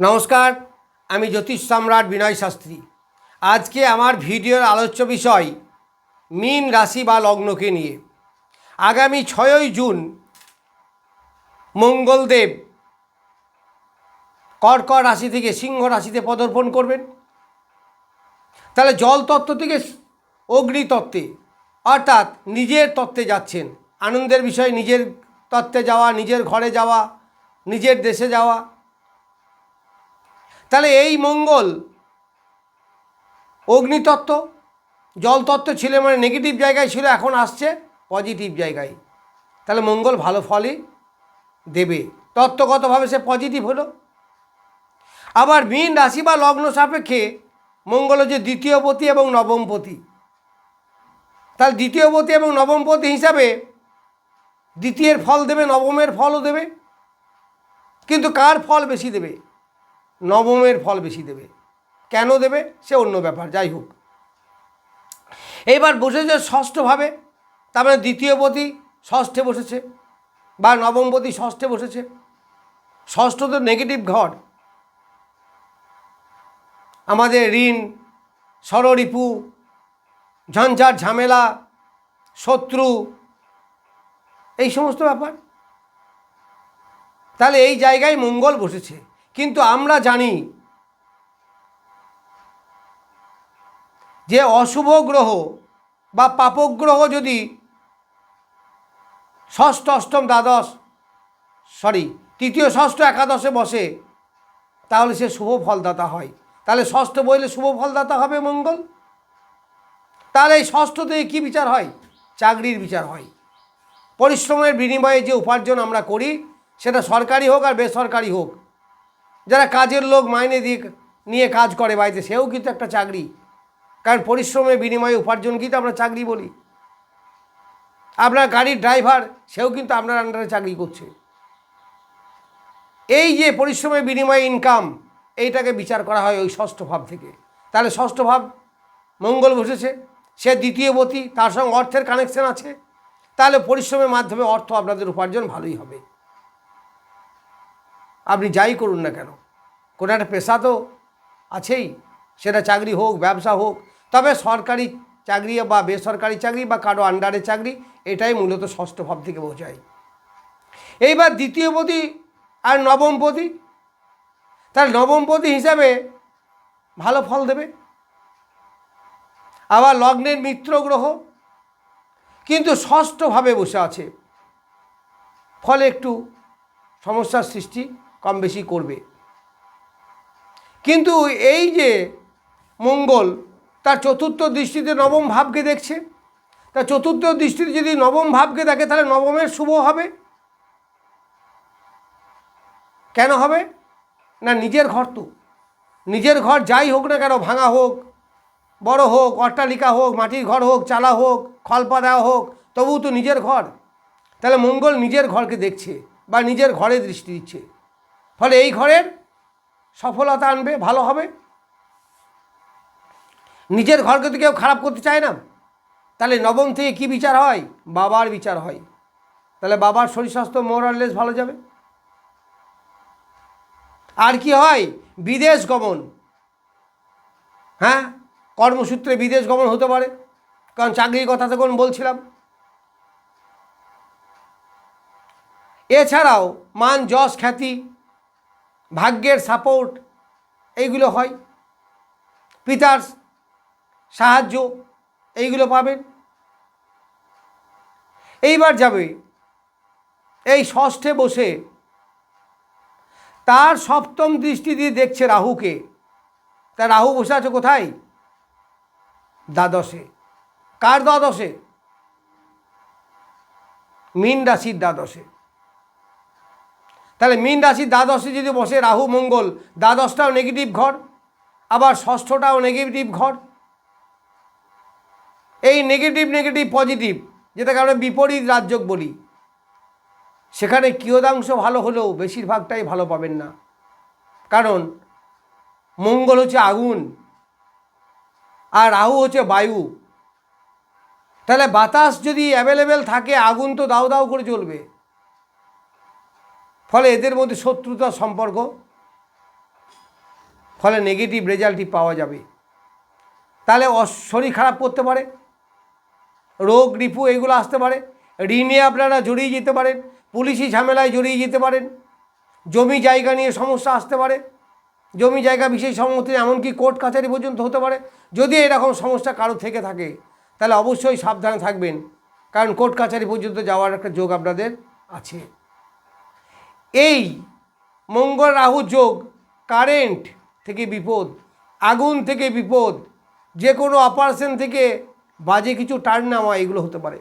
নমস্কার, আমি জ্যোতিষ সম্রাট বিনয় শাস্ত্রী। আজকে আমার ভিডিওর আলোচ্য বিষয়, মীন রাশি বা লগ্নকে নিয়ে। আগামী ছয়ই জুন, মঙ্গলদেব কর্কট রাশি থেকে সিংহ রাশিতে পদর্পণ করবেন। তাহলে জল তত্ত্ব থেকে অগ্নি তত্ত্বে, অর্থাৎ নিজের তত্ত্বে যাচ্ছেন। আনন্দের বিষয়, নিজের তত্ত্বে যাওয়া, নিজের ঘরে যাওয়া, নিজের দেশে যাওয়া তাহলে এই মঙ্গল অগ্নিতত্ত্ব, জলতত্ত্ব ছিল মানে নেগেটিভ জায়গায় ছিল, এখন আসছে পজিটিভ জায়গায়। তাহলে মঙ্গল ভালো ফলই দেবে। তত্ত্বগতভাবে সে পজিটিভ হলো। আবার মীন রাশি বা লগ্ন সাপেক্ষে মঙ্গল হচ্ছে দ্বিতীয়পতি এবং নবমপতি। তাহলে দ্বিতীয়পতি এবং নবম পতি হিসাবে দ্বিতীয়ের ফল দেবে, নবমের ফলও দেবে। কিন্তু কার ফল বেশি দেবে? নবমের ফল বেশি দেবে। কেন দেবে? সে অন্য ব্যাপার, যাই হোক। এইবার বসেছে ষষ্ঠভাবে, তার মানে দ্বিতীয়পতি ষষ্ঠে বসেছে, বা নবমপতি ষষ্ঠে বসেছে। ষষ্ঠ তো নেগেটিভ ঘর। আমাদের ঋণ ষড়রিপু ঝঞ্ঝাট ঝামেলা, শত্রু, এই সমস্ত ব্যাপার। তাহলে এই জায়গায় মঙ্গল বসেছে। কিন্তু আমরা জানি যে অশুভ গ্রহ বা পাপগ্রহ যদি ষষ্ঠ, অষ্টম, দ্বাদশ সরি তৃতীয়, ষষ্ঠ, একাদশে বসে, তাহলে সে শুভ ফলদাতা হয়। তাহলে ষষ্ঠ বইলে শুভ ফলদাতা হবে মঙ্গল। তাহলে এই ষষ্ঠ থেকে কী বিচার হয়? চাকরির বিচার হয়। পরিশ্রমের বিনিময়ে যে উপার্জন আমরা করি, সেটা সরকারি হোক আর বেসরকারি হোক যারা কাজের লোক মাইনে দিয়ে নিয়ে কাজ করে বাড়িতে, সেও কিন্তু একটা চাকরি। কারণ পরিশ্রমের বিনিময়ে উপার্জন কিন্তু আমরা চাকরি বলি। আপনার গাড়ির ড্রাইভার, সেও কিন্তু আপনার আন্ডারে চাকরি করছে। এই যে পরিশ্রমের বিনিময়ে ইনকাম এইটাকে বিচার করা হয় ওই ষষ্ঠ ভাব থেকে। তাহলে ষষ্ঠ ভাব মঙ্গল বসেছে সে দ্বিতীয়বতী তার সঙ্গে অর্থের কানেকশন আছে। তাহলে পরিশ্রমের মাধ্যমে অর্থ আপনাদের উপার্জন ভালোই হবে। আপনি যাই করুন না কেন? কোনো একটা পেশা তো আছেই। সেটা চাকরি হোক, ব্যবসা হোক, তবে সরকারি চাকরি বা বেসরকারি চাকরি বা কারও আন্ডারে চাকরি, এটাই মূলত ষষ্ঠ ভাব থেকে বোঝায়। এইবার দ্বিতীয়পতি আর নবমপতি তাহলে নবমপতি হিসাবে ভালো ফল দেবে। আবার লগ্নের মিত্র গ্রহ, কিন্তু ষষ্ঠভাবে বসে আছে। ফলে একটু সমস্যার সৃষ্টি। কম বেশি করবে। কিন্তু এই যে মঙ্গল, তার চতুর্থ দৃষ্টিতে নবম ভাবকে দেখছে। তার চতুর্থ দৃষ্টিতে যদি নবম ভাবকে দেখে, তাহলে নবমের শুভ হবে। কেন হবে? না, নিজের ঘর তো। নিজের ঘর যাই হোক না কেন, ভাঙা হোক, বড় হোক, অট্টালিকা হোক, মাটির ঘর হোক, চালা হোক খলপা দেওয়া হোক, তবুও তো নিজের ঘর। তাহলে মঙ্গল নিজের ঘরকে দেখছে বা নিজের ঘরে দৃষ্টি দিচ্ছে। ফলে এই ঘরের সফলতা আনবে, ভালো হবে। নিজের ঘরকে তো কেউ খারাপ করতে চায় না। তাহলে নবম থেকে কি বিচার হয়? বাবার বিচার হয়। তাহলে বাবার শরীর স্বাস্থ্য মোরাললেস ভালো যাবে। আর কি হয়? বিদেশ গমন। হ্যাঁ? কর্মসূত্রে বিদেশ গমন হতে পারে। কারণ চাকরির কথা তখন বলছিলাম। এছাড়াও মান, যশ, খ্যাতি ভাগ্যের সাপোর্ট এইগুলো হয়। পিতার সাহায্য এইগুলো পাবেন। এইবার যাবে, এই ষষ্ঠে বসে তার সপ্তম দৃষ্টি দিয়ে দেখছে রাহুকে। তা রাহু বসে আছে কোথায়? দ্বাদশে। কার দ্বাদশে? মীন রাশির দ্বাদশে। তাহলে মীন রাশির দ্বাদশে যদি বসে রাহু, মঙ্গল, দ্বাদশটাও নেগেটিভ ঘর, আবার ষষ্ঠটাও নেগেটিভ ঘর। এই নেগেটিভ নেগেটিভ পজিটিভ যেটাকে আমরা বিপরীত রাজ্যক বলি, সেখানে কিয়দাংশ ভালো হলেও বেশিরভাগটাই ভালো পাবেন না। কারণ মঙ্গল হচ্ছে আগুন, আর রাহু হচ্ছে বায়ু। তাহলে বাতাস যদি অ্যাভেলেবেল থাকে, আগুন তো দাও দাও করে চলবে ফলে এদের মধ্যে শত্রুতা সম্পর্ক, ফলে নেগেটিভ রেজাল্টই পাওয়া যাবে। তাহলে শরীর খারাপ করতে পারে, রোগ, রিপু এগুলো আসতে পারে ঋণে আপনারা জড়িয়ে যেতে পারেন, পুলিশি ঝামেলায় জড়িয়ে যেতে পারেন, জমি জায়গা নিয়ে সমস্যা আসতে পারে, জমি জায়গা বিশেষ সম্মতি এমনকি কোর্ট কাছারি পর্যন্ত হতে পারে। যদি এরকম সমস্যা কারও থেকে থাকে, তাহলে অবশ্যই সাবধানে থাকবেন, কারণ কোর্ট কাছারি পর্যন্ত যাওয়ার একটা যোগ আপনাদের আছে। এই মঙ্গল রাহু যোগ কারেন্ট থেকে বিপদ, আগুন থেকে বিপদ যে কোনো অপারেশন থেকে বাজে কিছু টার্ন নেওয়া এগুলো হতে পারে।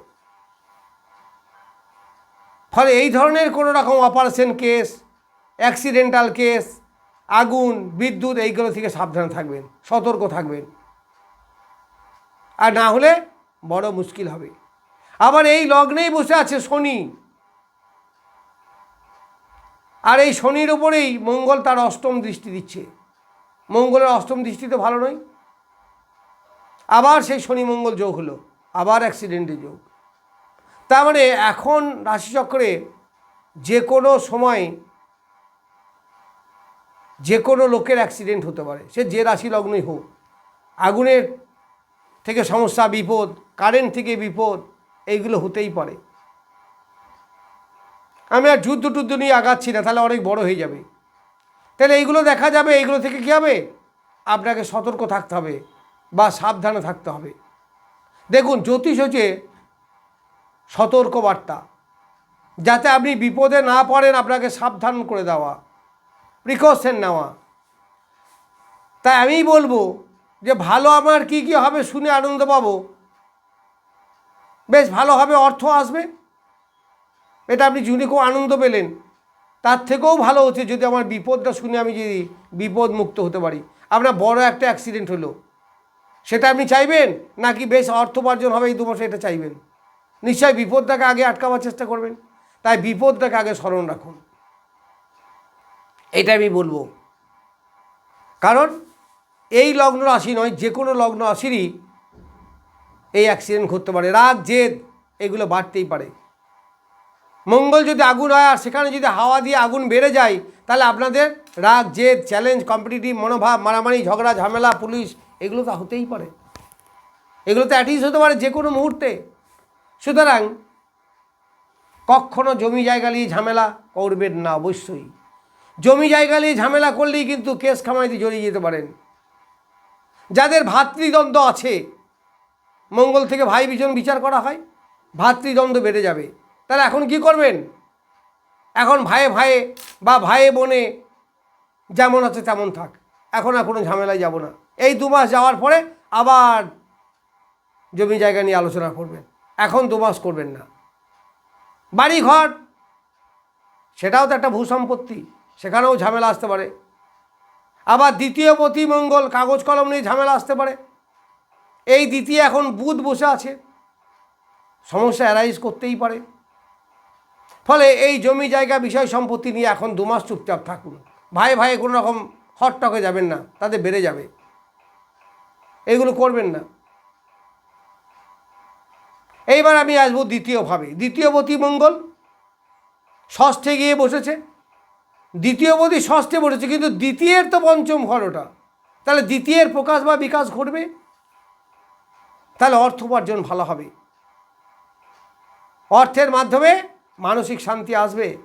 ফলে এই ধরনের কোনো রকম অপারেশন কেস অ্যাক্সিডেন্টাল কেস আগুন, বিদ্যুৎ, এইগুলো থেকে সাবধানে থাকবেন, সতর্ক থাকবেন। আর না হলে বড় মুশকিল হবে। আবার এই লগ্নেই বসে আছে শনি। আর এই শনির ওপরেই মঙ্গল তার অষ্টম দৃষ্টি দিচ্ছে। মঙ্গলের অষ্টম দৃষ্টি তো ভালো নয়। আবার সেই শনি মঙ্গল যোগ হলো, আবার অ্যাক্সিডেন্টের যোগ। তার মানে এখন রাশিচক্রে যে কোনো সময় যে কোনো লোকের অ্যাক্সিডেন্ট হতে পারে। সে যে রাশি লগ্নই হোক, আগুনের থেকে সমস্যা, বিপদ কারেন্ট থেকে বিপদ, এইগুলো হতেই পারে। আমি আর যুদ্ধ টুদ্ধ নিয়ে আগাচ্ছি না, তাহলে অনেক বড় হয়ে যাবে। তাহলে এইগুলো দেখা যাবে, এইগুলো থেকে কী হবে? আপনাকে সতর্ক থাকতে হবে বা সাবধানে থাকতে হবে। দেখুন, জ্যোতিষ হচ্ছে সতর্ক বার্তা যাতে আপনি বিপদে না পড়েন, আপনাকে সাবধান করে দেওয়া প্রিকশন নেওয়া। তাই আমি বলব যে ভালো আমার কি কি হবে শুনে আনন্দ পাবো। বেশ, ভালো হবে, অর্থ আসবে। এটা আপনি যদি খুব আনন্দ পেলেন। তার থেকেও ভালো হচ্ছে যদি আমার বিপদটা শুনে আমি যদি বিপদ মুক্ত হতে পারি। আপনার বড় একটা অ্যাক্সিডেন্ট হলো। সেটা আপনি চাইবেন? নাকি বেশ অর্থ উপার্জন হবে এই দু এটা চাইবেন? নিশ্চয়ই বিপদটাকে আগে আটকাবার চেষ্টা করবেন। তাই বিপদটাকে আগে স্মরণ রাখুন। এটা আমি বলব। কারণ এই লগ্ন রাশি নয়, যে কোনো লগ্ন রাশিরই এই অ্যাক্সিডেন্ট ঘটতে পারে। রাগ, জেদ, এগুলো বাড়তেই পারে। মঙ্গল যদি আগুন হয় আর সেখানে যদি হাওয়া দিয়ে আগুন বেড়ে যায়, তাহলে আপনাদের রাগ, জেদ চ্যালেঞ্জ কম্পিটিটিভ মনোভাব, মারামারি, ঝগড়া, ঝামেলা, পুলিশ, এগুলো তো হতেই পারে। এগুলো তো অ্যাটিস হতে পারে যে কোনো মুহূর্তে। সুতরাং কখনো জমি জায়গা নিয়ে ঝামেলা করবেন না অবশ্যই। জমি জায়গা নিয়ে ঝামেলা করলেই কিন্তু কেস খামাইতে জড়িয়ে যেতে পারেন। যাদের ভাতৃদ্বন্দ্ব আছে, মঙ্গল থেকে ভাই বিজন বিচার করা হয়, ভাতৃদ্বন্দ্ব বেড়ে যাবে। তাহলে এখন কি করবেন? এখন ভাইয়ে ভাইয়ে বা ভাইয়ে বোনে যেমন আছে তেমন থাক। এখন আর কোনো ঝামেলায় যাব না। এই দু মাস যাওয়ার পরে আবার জমি জায়গা নিয়ে আলোচনা করবেন। এখন দু মাস করবেন না। বাড়ি ঘর সেটাও তো একটা ভূসম্পত্তি, সেখানেও ঝামেলা আসতে পারে। আবার দ্বিতীয় পতি মঙ্গল কাগজ কলম নিয়ে ঝামেলা আসতে পারে। এই দ্বিতীয় এখন বুধ বসে আছে। সমস্যা অ্যারাইজ করতেই পারে। ফলে এই জমি জায়গা বিষয় সম্পত্তি নিয়ে এখন দু মাস চুপচাপ থাকুন। ভাই ভাই কোনো রকম হটটকে যাবেন না, তাদের বেড়ে যাবে। এগুলো করবেন না। এইবার আমি আসব দ্বিতীয়ভাবে দ্বিতীয়বতী মঙ্গল ষষ্ঠে গিয়ে বসেছে। দ্বিতীয়বতী ষষ্ঠে বসেছে, কিন্তু দ্বিতীয়ের তো পঞ্চম ঘর ওটা। তাহলে দ্বিতীয়ের প্রকাশ বা বিকাশ ঘটবে? তাহলে অর্থ উপার্জন ভালো হবে। অর্থের মাধ্যমে মানসিক শান্তি আসবে।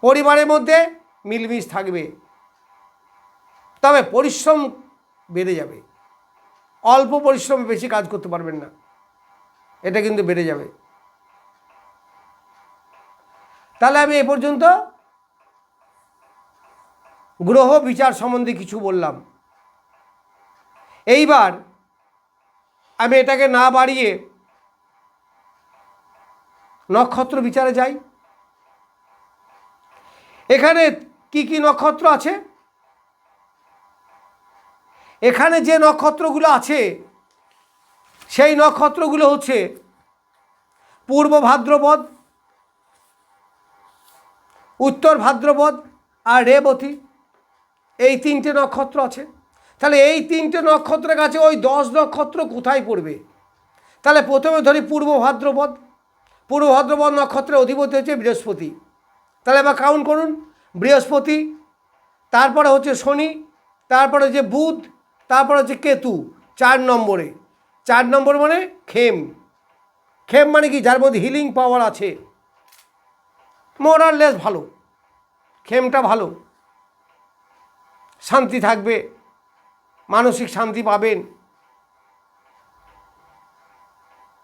পরিবারের মধ্যে মিলমিশ থাকবে। তবে পরিশ্রম বেড়ে যাবে। অল্প পরিশ্রম বেশি কাজ করতে পারবেন না। এটা কিন্তু বেড়ে যাবে। তাহলে আমি এ পর্যন্ত গ্রহ বিচার সম্বন্ধে কিছু বললাম। এইবার আমি এটাকে না বাড়িয়ে নক্ষত্র বিচারে যাই। এখানে কি কি নক্ষত্র আছে? এখানে যে নক্ষত্রগুলো আছে, সেই নক্ষত্রগুলো হচ্ছে পূর্ব ভাদ্রপদ, উত্তর ভাদ্রপদ আর রেবতী। এই তিনটে নক্ষত্র আছে। তাহলে এই তিনটে নক্ষত্রের কাছে ওই দশ নক্ষত্র কোথায় পড়বে? তাহলে প্রথমে ধরি পূর্ব ভাদ্রপদ পূর্ব ভাদ্রপদ নক্ষত্রের অধিপতি হচ্ছে বৃহস্পতি। তাহলে এবার কাউন্ট করুন। বৃহস্পতি, তারপরে হচ্ছে শনি, তারপরে হচ্ছে বুধ, তারপরে হচ্ছে কেতু, চার নম্বরে। চার নম্বর মানে খেম খেম মানে কি? যার মধ্যে হিলিং পাওয়ার আছে। মোরাললেস ভালো। খেমটা ভালো। শান্তি থাকবে। মানসিক শান্তি পাবেন।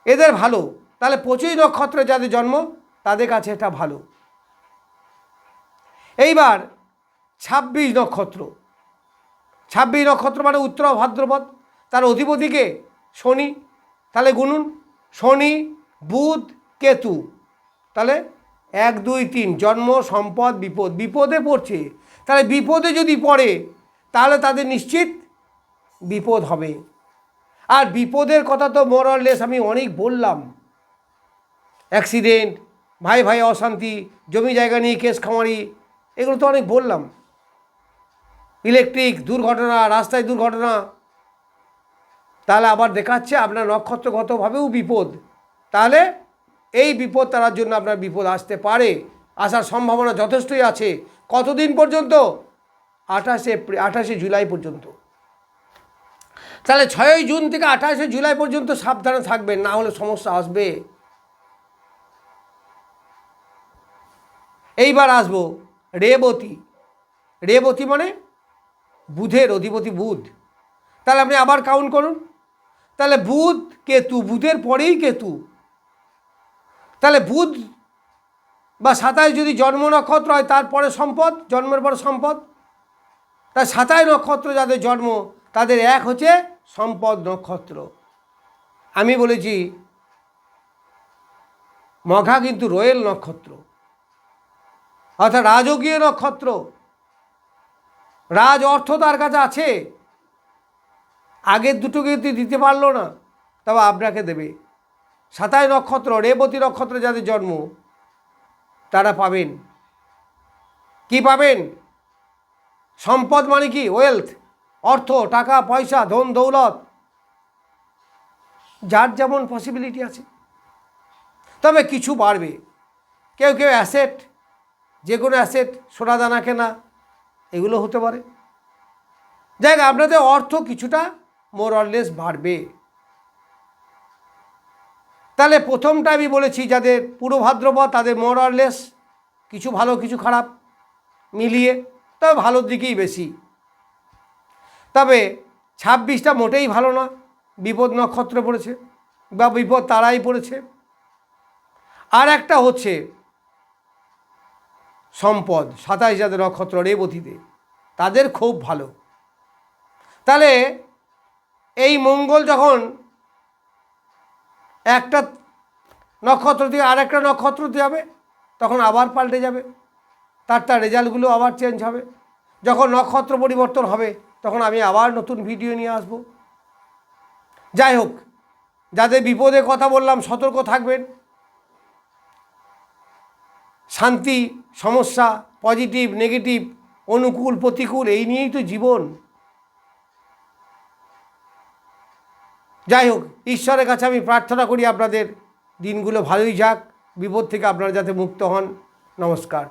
এদের ভালো। তাহলে পঁচিশ নক্ষত্রে যাদের জন্ম, তাদের কাছে এটা ভালো। এইবার ছাব্বিশ নক্ষত্র। ছাব্বিশ নক্ষত্র মানে উত্তর ভাদ্রপদ। তার অধিপতিকে শনি, তাহলে গুনুন, শনি, বুধ, কেতু। তাহলে এক, দুই, তিন, জন্ম, সম্পদ, বিপদ। বিপদে পড়ছে। তাহলে বিপদে যদি পড়ে, তাহলে তাদের নিশ্চিত বিপদ হবে। আর বিপদের কথা তো মোরলেস আমি অনেক বললাম। অ্যাক্সিডেন্ট, ভাই ভাই অশান্তি, জমি জায়গা নিয়ে কেস খামারি, এগুলো তো অনেক বললাম। ইলেকট্রিক দুর্ঘটনা, রাস্তায় দুর্ঘটনা, তাহলে আবার দেখাচ্ছে আপনার নক্ষত্রগতভাবেও বিপদ। তাহলে এই বিপদ তারার জন্য আপনার বিপদ আসতে পারে। আসার সম্ভাবনা যথেষ্টই আছে। কতদিন পর্যন্ত? আঠাশে এপ্রিল আঠাশে জুলাই পর্যন্ত। তাহলে ছয়ই জুন থেকে আঠাশে জুলাই পর্যন্ত সাবধানে থাকবেন, না হলে সমস্যা আসবে। এইবার আসব রেবতী। রেবতী মানে বুধের অধিপতি বুধ। তাহলে আপনি আবার কাউন্ট করুন। তাহলে বুধ কেতু, বুধের পরেই কেতু। তাহলে বুধ বা সাতাশ যদি জন্ম নক্ষত্র হয় তারপরে সম্পদ, জন্মের পরে সম্পদ। তাই সাতাই নক্ষত্র যাদের জন্ম, তাদের এক হচ্ছে সম্পদ নক্ষত্র। আমি বলেছি, মঘা কিন্তু রয়েল নক্ষত্র। অর্থাৎ রাজকীয় নক্ষত্র রাজ অর্থ তার কাছে আছে। আগের দুটো কিন্তু দিতে পারল না, তবে আপনাকে দেবে। সাতাই নক্ষত্র রেবতী নক্ষত্রে যাদের জন্ম, তারা পাবেন। কি পাবেন? সম্পদ মানে কি? ওয়েলথ অর্থ, টাকা, পয়সা, ধন, দৌলত। যার যেমন পসিবিলিটি আছে। তবে কিছু বাড়বে। কেউ কেউ অ্যাসেট যে কোনো অ্যাসেট সোনা দানা কেনা, এগুলো হতে পারে। যাই আপনাদের অর্থ কিছুটা মোর অরলেস বাড়বে। তাহলে প্রথমটা আমি বলেছি, যাদের পুরো ভাদ্রপদ, তাদের মোর অরলেস কিছু ভালো, কিছু খারাপ মিলিয়ে, তবে ভালোর দিকেই বেশি। তবে ছাব্বিশটা মোটেই ভালো না, বিপদ নক্ষত্র পড়েছে বা বিপদ তারাই পড়েছে। আর একটা হচ্ছে সম্পদ, সাতাশ যাদের নক্ষত্র রেবতীতে তাদের খুব ভালো। তাহলে এই মঙ্গল যখন একটা নক্ষত্র দিয়ে আর একটা নক্ষত্রতে যাবে তখন আবার পাল্টে যাবে। তার তার রেজাল্টগুলো আবার চেঞ্জ হবে। যখন নক্ষত্র পরিবর্তন হবে, তখন আমি আবার নতুন ভিডিও নিয়ে আসব। যাই হোক, যাদের বিপদে কথা বললাম, সতর্ক থাকবেন। শান্তি, সমস্যা পজিটিভ নেগেটিভ অনুকূল, প্রতিকূল, এই নিয়েই তো জীবন। যাই হোক ঈশ্বরের কাছে আমি প্রার্থনা করি আপনাদের, দিনগুলো ভালোই যাক, বিপদ থেকে আপনারা যাতে মুক্ত হন। নমস্কার।